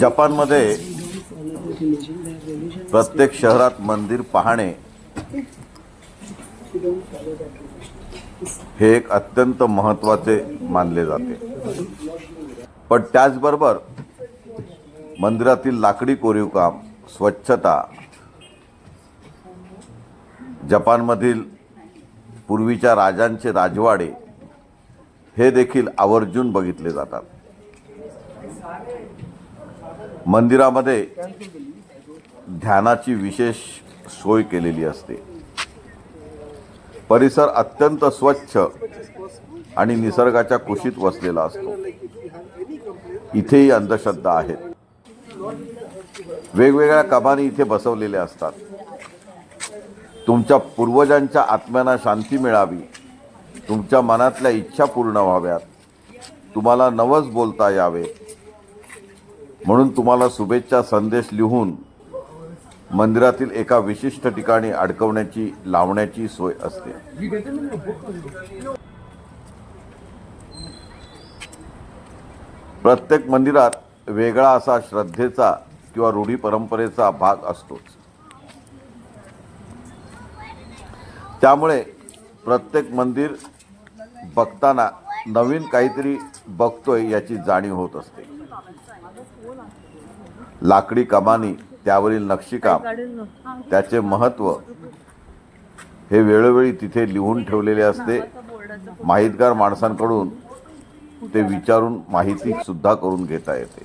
जपानमध्ये प्रत्येक शहरात मंदिर पाहणे हे एक अत्यंत महत्त्वाचे मानले जाते. पण त्याचबरोबर मंदिरातील लाकडी कोरीव काम स्वच्छता जपानमधील पूर्वीच्या राजांचे राजवाडे हे देखील आवर्जून बघितले जातात. मंदिरामध्ये ध्यानाची विशेष सोय केलेली असते. परिसर अत्यंत स्वच्छ आणि निसर्गाच्या कुशीत वसलेला असतो. इथेही अंधश्रद्धा आहेत. वेगवेगळ्या कमानी इथे बसवलेल्या असतात. तुमच्या पूर्वजांच्या आत्म्यांना शांती मिळावी. तुमच्या मनातल्या इच्छा पूर्ण व्हाव्यात. तुम्हाला नवस बोलता यावे. म्हणून तुम्हाला शुभेच्छा संदेश लिहून मंदिरातील एका विशिष्ट ठिकाणी अडकवण्याची लावण्याची सोय असते. प्रत्येक मंदिरात वेगळा असा श्रद्धेचा किंवा रूढी परंपरेचा भाग असतोच. त्यामुळे प्रत्येक मंदिर बघताना नवीन काहीतरी बघतोय याची जाणीव होत असते. लाकडी कमानी त्यावरील नक्षीकाम त्याचे महत्त्व हे वेळोवेळी तिथे लिहून ठेवलेले असते. माहितगार माणसांकडून ते विचारून माहिती सुद्धा करून घेता येते.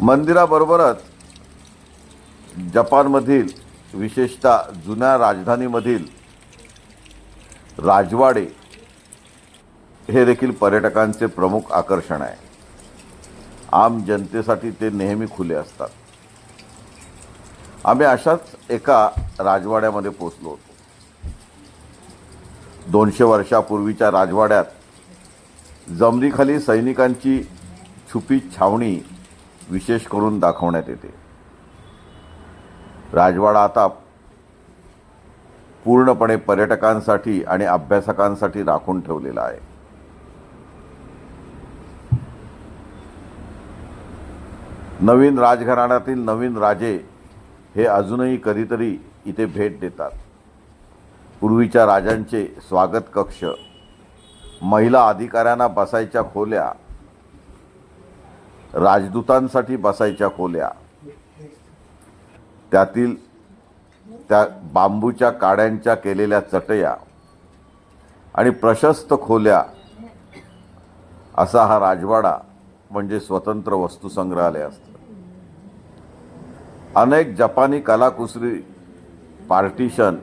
मंदिराबरोबरच जपानमधील विशेषतः जुन्या राजधानीमधील राजवाडे हे देखील पर्यटकांचे प्रमुख आकर्षण आहे. आम जनतेसाठी ते नेहमी खुले असतात. आम्ही अशाच एका राजवाड्यामध्ये पोचलो होतो. दोनशे वर्षापूर्वीच्या राजवाड्यात जमनीखाली सैनिकांची छुपी छावणी विशेष करून दाखवण्यात येते. राजवाडा आता पूर्णपणे पर्यटकांसाठी आणि अभ्यासकांसाठी राखून ठेवलेला आहे. नवीन राजघराण्यातील नवीन राजे हे अजूनही कधीतरी इथे भेट देतात. पूर्वीच्या राजांचे स्वागत कक्ष महिला अधिकाऱ्यांना बसायच्या खोल्या राजदूतांसाठी बसायच्या खोल्या त्यातील त्या बांबूच्या काड्यांच्या केलेल्या चटया आणि प्रशस्त खोल्या असा हा राजवाडा म्हणजे स्वतंत्र वस्तुसंग्रहालय असतं. अनेक जपानी कलाकुसरी पार्टिशन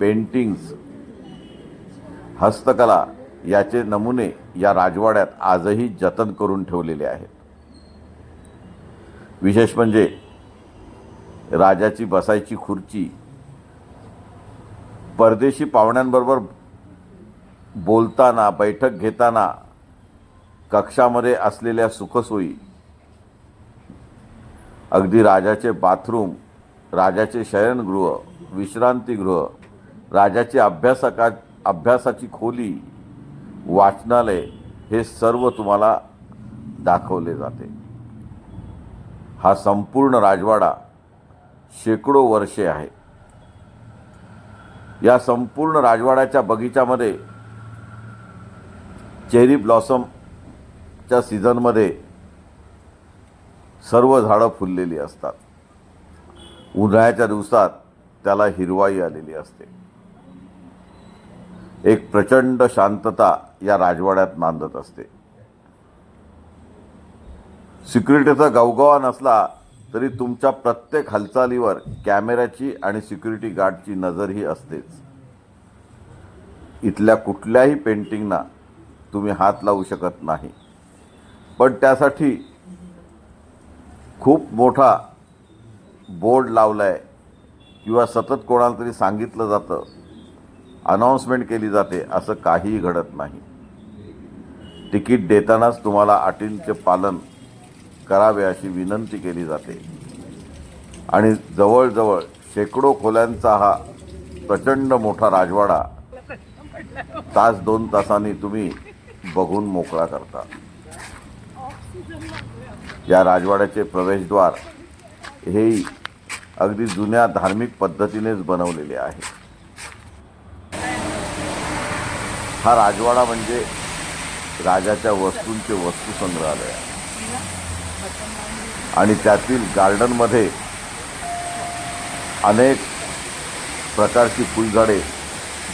पेंटिंग्स हस्तकला याचे नमुने या राजवाड्यात आजही जतन करून ठेवलेले आहेत. विशेष म्हणजे राजाची बसायची खुर्ची परदेशी पाहुण्यांबरोबर बोलताना बैठक घेताना कक्षामध्ये असलेल्या सुखसोयी अगदी राजाचे बाथरूम राजाचे शयनगृह विश्रांतीगृह राजाची अभ्यासका अभ्यासाची खोली वाचनालय हे सर्व तुम्हाला दाखवले जाते. हा संपूर्ण राजवाडा शेकडो वर्षे आहे. या संपूर्ण राजवाड्याच्या बगीच्यामध्ये चेरी ब्लॉसम च्या सीझनमध्ये सर्व झाडं फुललेली असतात. उन्हाळ्याच्या दिवसात त्याला हिरवाई आलेली असते. एक प्रचंड शांतता या राजवाड्यात नांदत असते. सिक्युरिटीचा गवगवा नसला तरी तुमच्या प्रत्येक हालचालीवर कॅमेऱ्याची आणि सिक्युरिटी गार्डची नजरही असतेच. इथल्या कुठल्याही पेंटिंगना तुम्ही हात लावू शकत नाही. पण त्यासाठी खूप मोठा बोर्ड लावला आहे किंवा सतत कोणाला तरी सांगितलं जातं अनाऊन्समेंट केली जाते असं काहीही घडत नाही. तिकीट देतानाच तुम्हाला अटींचे पालन करावे अशी विनंती केली जाते. आणि जवळजवळ शेकडो खोल्यांचा हा प्रचंड मोठा राजवाडा तास दोन तासांनी तुम्ही बघून मोकळा करता. या राजवाड्याचे प्रवेशद्वार हेही अगदी जुन्या धार्मिक पद्धतीनेच बनवलेले आहे. हा राजवाडा म्हणजे राजाच्या वस्तूंचे वस्तू संग्रहालय. आणि त्यातील गार्डनमध्ये अनेक प्रकारची फुलझाडे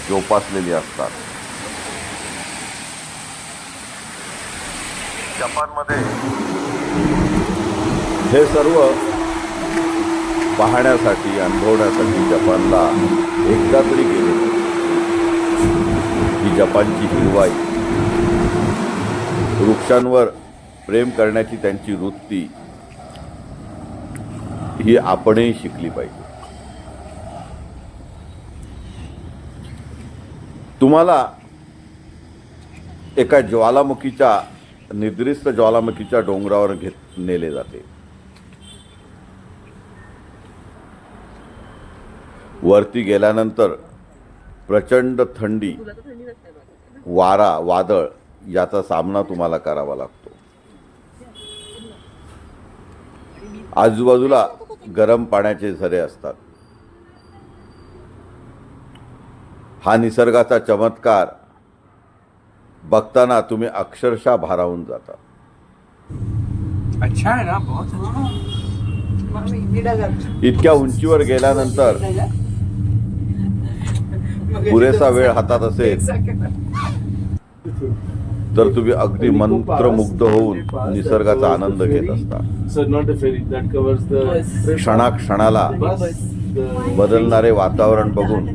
जोपासलेली असतात. जपानमध्ये हे सर्व पाहण्यासाठी अनुभवण्यासाठी जपानला एकदा तरी गेले. ही जपानची हिरवाई. वृक्षांवर प्रेम करण्याची त्यांची वृत्ती. ही आपणही शिकली पाहिजे. तुम्हाला एका ज्वालामुखीच्या निद्रिस्त ज्वालामुखीच्या डोंगरावर घेत नेले जाते. वरती गेल्यानंतर प्रचंड थंडी वारा वादळ याचा सामना तुम्हाला करावा लागतो. आजूबाजूला गरम पाण्याचे झरे असतात. हा निसर्गाचा चमत्कार बघताना तुम्ही अक्षरशः भारावून जाता. अच्छा है ना बहुत अच्छा. इतक्या उंचीवर गेल्यानंतर पुरेसा वेळ हातात असेल तर तुम्ही अगदी मंत्रमुग्ध होऊन निसर्गाचा आनंद घेत असता. क्षणाक्षणाला बदलणारे वातावरण बघून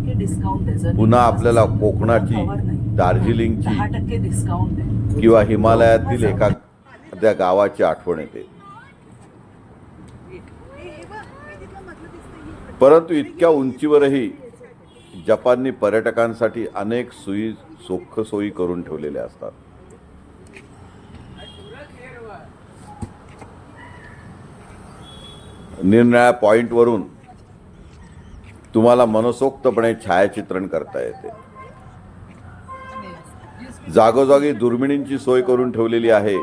पुन्हा आपल्याला कोकणाची दार्जिलिंगची किंवा हिमालयातील एका त्या गावाची आठवण येते. परंतु इतक्या उंचीवरही जपाननी पर्यटकांसाठी अनेक सोयी सोख सोयी करून ठेवलेल्या असतात. निरनिळ्या पॉईंटवरून तुम्हाला मनसोक्तपणे छायाचित्रण करता येते. जागोजागी दुर्मिणींची सोय करून ठेवलेली आहे.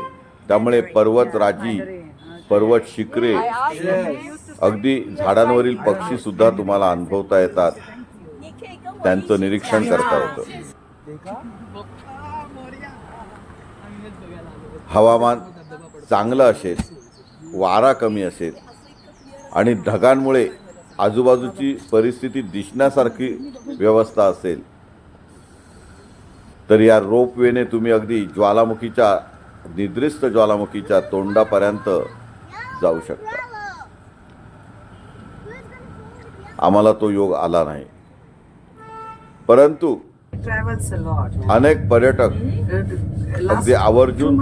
त्यामुळे पर्वत राजी पर्वत शिखरे अगदी झाडांवरील पक्षी सुद्धा तुम्हाला अनुभवता येतात. त्यांचं निरीक्षण करता येतं हवामान चांगलं असेल वारा कमी असेल आणि ढगांमुळे आजूबाजूची परिस्थिती दिसण्यासारखी व्यवस्था असेल तर या रोपवेने तुम्ही अगदी ज्वालामुखीच्या निद्रिस्त ज्वालामुखीच्या तोंडापर्यंत जाऊ शकता. आम्हाला तो योग आला नाही. परंतु ट्रॅव्हल्स लॉट अनेक पर्यटक अगदी आवर्जून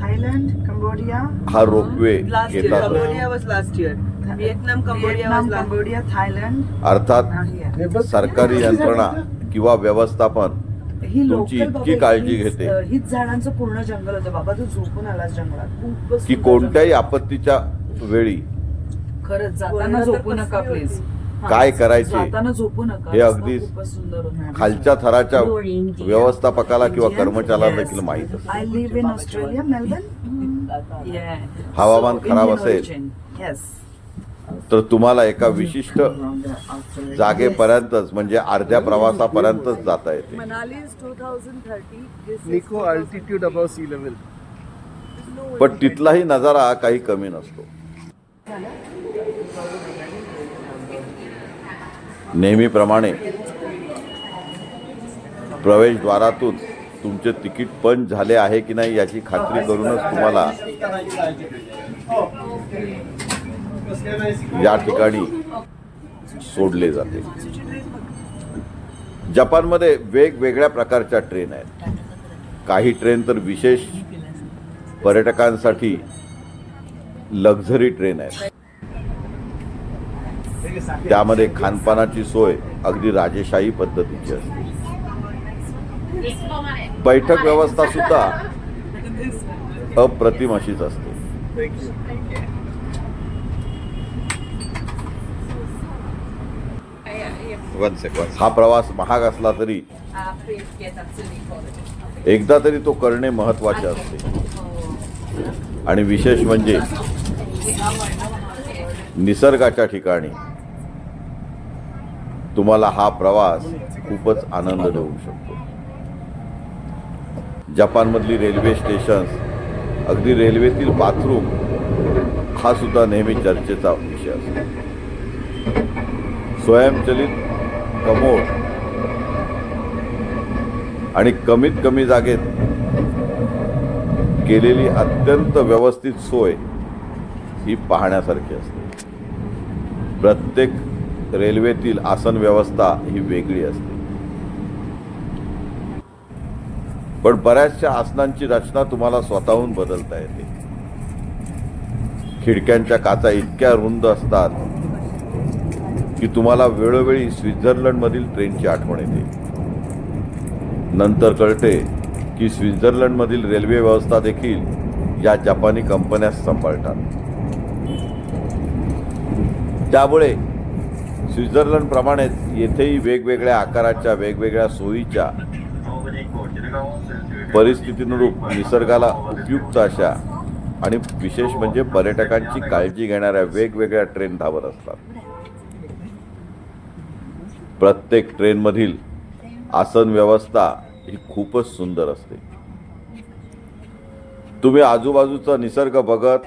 थायलंड कंबोडिया हा रोपवे थायलंड अर्थात सरकारी यंत्रणा किंवा व्यवस्थापन ही तुमची इतकी काळजी घेते. हीच झाडांचं पूर्ण जंगल होतं. बाबा तू झोपून आलास जंगलात. की कोणत्याही आपत्तीच्या वेळी. खरंच जाताना झोपू नका प्लीज काय करायचे? जाताना झोपू नका. हे अगदी खालच्या थराच्या व्यवस्थापकाला किंवा कर्मचाऱ्याला देखील माहीत हवामान खराब असेल. येस तर तुम्हाला एका विशिष्ट जागेपर्यंतच म्हणजे अर्ध्या प्रवासापर्यंतच जाता येते. Manali is 2030. This is Nico altitude above sea level. पण तिथलाही नजारा काही कमी नसतो. नेहमीप्रमाणे प्रवेशद्वारातून तुमचे तिकीट पंच झाले आहे की नाही याची खात्री करूनच तुम्हाला या ठिकाणी सोडले जाते. जपानमध्ये वेगवेगळ्या प्रकारच्या ट्रेन आहेत. काही ट्रेन तर विशेष पर्यटकांसाठी लक्झरी ट्रेन आहेत. त्यामध्ये खानपानाची सोय अगदी राजेशाही पद्धतीची असते. बैठक व्यवस्था सुद्धा अप्रतिम अशीच असते हा प्रवास महाग असला तरी एकदा तरी तो करणे महत्त्वाचे असते. आणि विशेष म्हणजे निसर्गाच्या ठिकाणी तुम्हाला हा प्रवास खूपच आनंद देऊ शकतो. जपानमधली रेल्वे स्टेशन्स अगदी रेल्वेतील बाथरूम हा सुद्धा नेहमी चर्चेचा विषय असतो. स्वयंचलित कमोड आणि कमीत कमी जागेत केलेली अत्यंत व्यवस्थित सोय ही पाहण्यासारखी असते. प्रत्येक रेल्वेतील आसन व्यवस्था ही वेगळी असते. पण बऱ्याचशा आसनांची रचना तुम्हाला स्वतःहून बदलता येते. खिडक्यांच्या काचा इतक्या रुंद असतात की तुम्हाला वेळोवेळी स्वित्झर्लंडमधील ट्रेनची आठवण येते. नंतर कळते की स्वित्झर्लंडमधील रेल्वे व्यवस्था देखील या जपानी कंपन्या सांभाळतात. त्यामुळे स्वित्झर्लंडप्रमाणेच येथेही वेगवेगळ्या आकाराच्या वेगवेगळ्या सोयीच्या परिस्थितीनुरूप निसर्गाला उपयुक्त अशा आणि विशेष म्हणजे पर्यटकांची काळजी घेणाऱ्या वेगवेगळ्या ट्रेन धावत असतात. प्रत्येक ट्रेनमधील आसन व्यवस्था ही खूपच सुंदर असते. तुम्ही आजूबाजूचा निसर्ग बघत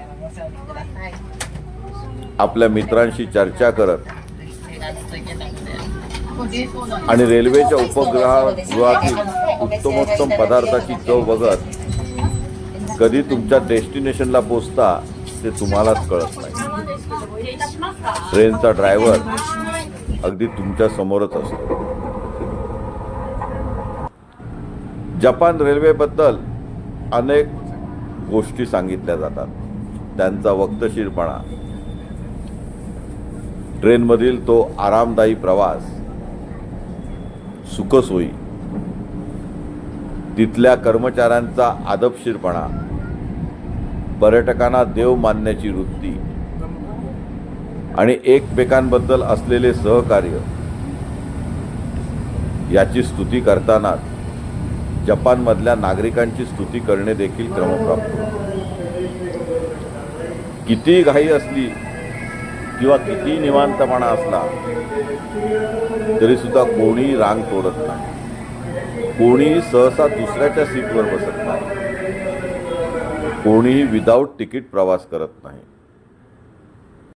आपल्या मित्रांशी चर्चा करत आणि रेल्वेच्या उपग्रहागृहातील उत्तमोत्तम पदार्थाची चव बघत कधी तुमच्या डेस्टिनेशनला पोचता ते तुम्हालाच कळत नाही. ट्रेनचा ड्रायव्हर अगदी तुमच्या समोरच असतो. जपान रेल्वेबद्दल अनेक गोष्टी सांगितल्या जातात. त्यांचा वक्तशीरपणा ट्रेनमधील तो आरामदायी प्रवास सुखसोयी तिथल्या कर्मचाऱ्यांचा आदबशीरपणा पर्यटकांना देव मानण्याची वृत्ती आणि एकमेकांबद्दल असलेले सहकार्य याची स्तुती करतानाच जपानमधल्या नागरिकांची स्तुती करणे देखील क्रमप्राप्त किती घाई असली किंवा किती निवांतपणा असला तरी सुद्धा कोणी रांग तोडत नाही. कोणीही सहसा दुसऱ्याच्या सीटवर बसत नाही. कोणीही विदाऊट तिकीट प्रवास करत नाही.